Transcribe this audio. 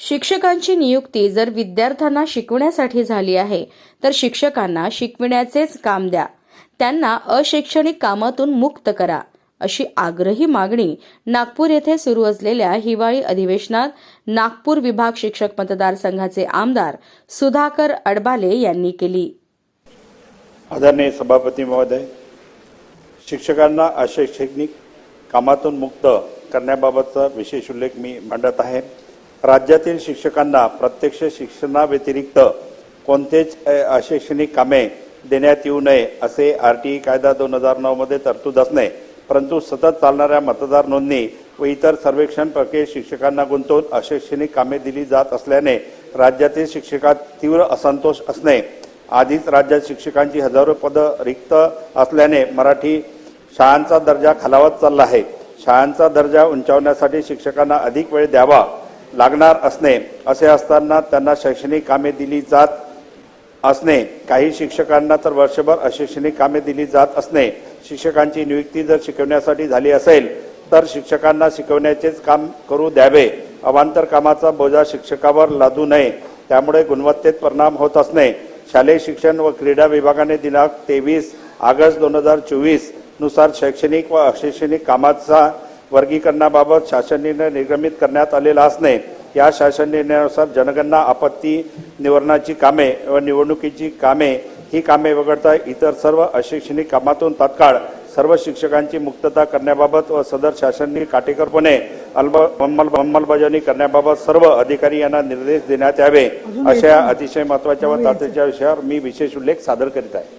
शिक्षकांची नियुक्ती जर विद्यार्थ्यांना शिकवण्यासाठी झाली आहे तर शिक्षकांना शिकविण्याचेच काम द्या. त्यांना अशैक्षणिक कामातून मुक्त करा अशी आग्रही मागणी नागपूर येथे सुरू असलेल्या हिवाळी अधिवेशनात नागपूर विभाग शिक्षक मतदारसंघाचे आमदार सुधाकर अडबाले यांनी केली. आदरणीय सभापती महोदय शिक्षकांना अशैक्षणिक कामातून मुक्त करण्याबाबतचा विशेष उल्लेख मी मांडत आहे. राज्यातील शिक्षकांना प्रत्यक्ष शिक्षणाव्यतिरिक्त कोणतेच अ, अशैक्षणिक कामे देण्यात येऊ नये असे आर टी कायदा दोन हजार नऊमध्ये तरतूद असणे परंतु सतत चालणाऱ्या मतदार नोंदणी व इतर सर्वेक्षण प्रक्रियेत शिक्षकांना गुंतवून अशैक्षणिक कामे दिली जात असल्याने राज्यातील शिक्षकात तीव्र असंतोष असणे आधीच राज्यात शिक्षकांची हजारो पदं रिक्त असल्याने मराठी शाळांचा दर्जा खालावत चालला आहे. शाळांचा दर्जा उंचावण्यासाठी शिक्षकांना अधिक वेळ द्यावा लागणार असणे असे असताना त्यांना शैक्षणिक कामे दिली जात असणे. काही शिक्षकांना तर वर्षभर अशैक्षणिक कामे दिली जात असणे. शिक्षकांची नियुक्ती जर शिकवण्यासाठी झाली असेल तर शिक्षकांना शिकवण्याचेच काम करू द्यावे. अवांतर कामाचा बोजा शिक्षकावर लादू नये. त्यामुळे गुणवत्तेत परिणाम होत असणे. शालेय शिक्षण व क्रीडा विभागाने दिनांक तेवीस ऑगस्ट दोन हजार चोवीसनुसार शैक्षणिक व अशैक्षणिक कामाचा वर्गीकरणाबाबत शासन निर्णय निर्गमित करण्यात आलेला असणे या शासन निर्णयानुसार जनगणना आपत्ती निवारणाची कामे व निवडणुकीची कामे ही कामे वगळता इतर सर्व अशैक्षणिक कामातून तात्काळ सर्व शिक्षकांची मुक्तता करण्याबाबत व सदर शासनाने काटेकोरपणे अल्ब- अंमल- अंमलबजावणी करण्याबाबत सर्व अधिकारी यांना निर्देश देण्यात यावे अशा अतिशय महत्त्वाच्या व तातडीच्या विषयावर मी विशेष उल्लेख सादर करीत आहे.